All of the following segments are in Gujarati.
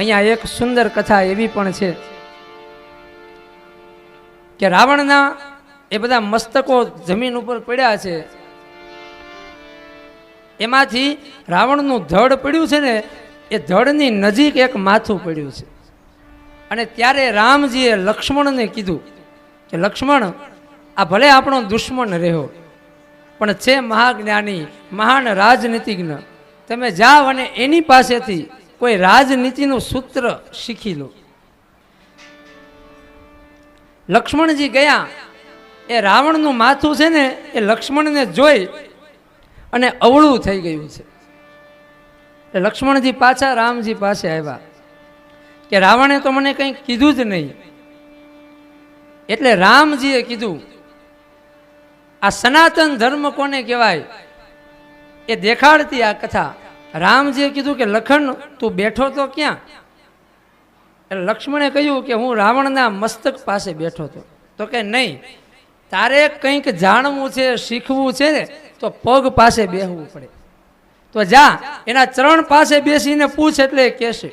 અહીંયા એક સુંદર કથા એવી પણ છે કે રાવણના એ બધા મસ્તકો જમીન ઉપર પડ્યા છે. એમાંથી રાવણનું ધડ પડ્યું છે ને, એ ધડની નજીક એક માથું પડ્યું છે. અને ત્યારે રામજીએ લક્ષ્મણને કીધું કે, લક્ષ્મણ, આ ભલે આપણો દુશ્મન રહ્યો, પણ છે મહાજ્ઞાની, મહાન રાજનીતિજ્ઞ. તમે જાઓ અને એની પાસેથી કોઈ રાજનીતિનું સૂત્ર શીખી લો. લક્ષ્મણજી ગયા, એ રાવણનું માથું છે ને, એ લક્ષ્મણને જોઈ અને અવળું થઈ ગયું છે. લક્ષ્મણજી પાછા રામજી પાસે આવ્યા કે રાવણે તો મને કંઈ કીધું જ નહીં. એટલે રામજીએ કીધું, આ સનાતન ધર્મ કોને કહેવાય? એ દેખાડતી આ કથા. રામજીએ કીધું કે લખન તું બેઠો તો ક્યાં? એટલે લક્ષ્મણે કહ્યું કે, હું રાવણના મસ્તક પાસે બેઠો હતો તો કે, નહીં, તારે કંઈક જાણવું છે, શીખવું છે ને, તો પગ પાસે બેસવું પડે. તો જા, એના ચરણ પાસે બેસીને પૂછ એટલે કહેશે.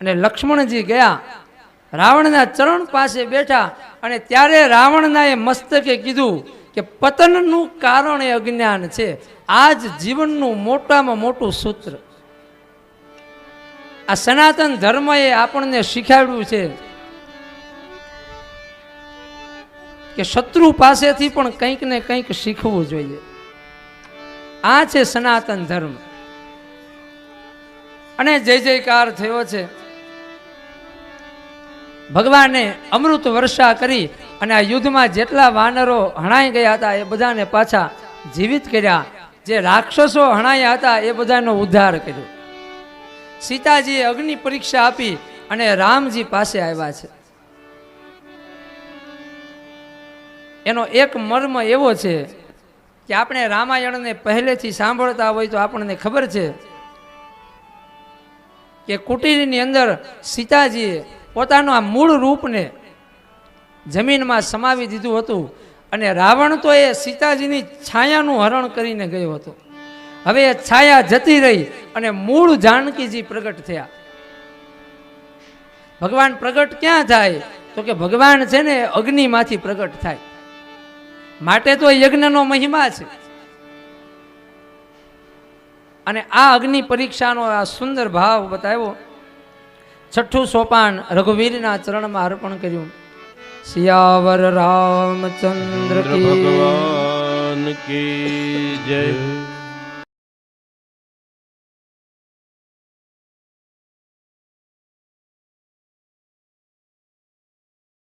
અને લક્ષ્મણજી ગયા, રાવણના ચરણ પાસે બેઠા અને ત્યારે રાવણના એ મસ્તકે કીધું કે પતનનું કારણ એ અજ્ઞાન છે. આ જ જીવનનું મોટામાં મોટું સૂત્ર. આ સનાતન ધર્મએ આપણને શીખવાડ્યું છે કે શત્રુ પાસેથી પણ કંઈક ને કંઈક શીખવું જોઈએ. આ છે સનાતન ધર્મ. અને જય જયકાર થયો છે. ભગવાને અમૃત વર્ષા કરી અને આ યુદ્ધમાં જેટલા વાનરો હણાઈ ગયા હતા એ બધાને પાછા જીવિત કર્યા. જે રાક્ષસો હણાયા હતા એ બધાનો ઉદ્ધાર કર્યો. સીતાજીએ અગ્નિ પરીક્ષા આપી અને રામજી પાસે આવ્યા છે. એનો એક મર્મ એવો છે કે આપણે રામાયણને પહેલેથી સાંભળતા હોય તો આપણને ખબર છે કે કુટીરની અંદર સીતાજીએ પોતાનું મૂળ રૂપને જમીનમાં સમાવી દીધું હતું અને રાવણ તો એ સીતાજીની છાયાનું હરણ કરીને ગયો હતો. હવે એ છાયા જતી રહી અને મૂળ જાનકીજી પ્રગટ થયા. ભગવાન પ્રગટ ક્યાં થાય? તો કે ભગવાન છે ને અગ્નિમાંથી પ્રગટ થાય. માટે તો યજ્ઞનો મહિમા છે. અને આ અગ્નિ પરીક્ષાનો આ સુંદર ભાવ બતાવ્યો. છઠ્ઠું સોપાન રઘુવીરના ચરણમાં અર્પણ કર્યું. રામચંદ્ર ચંદ્ર કી ભગવાન કી જય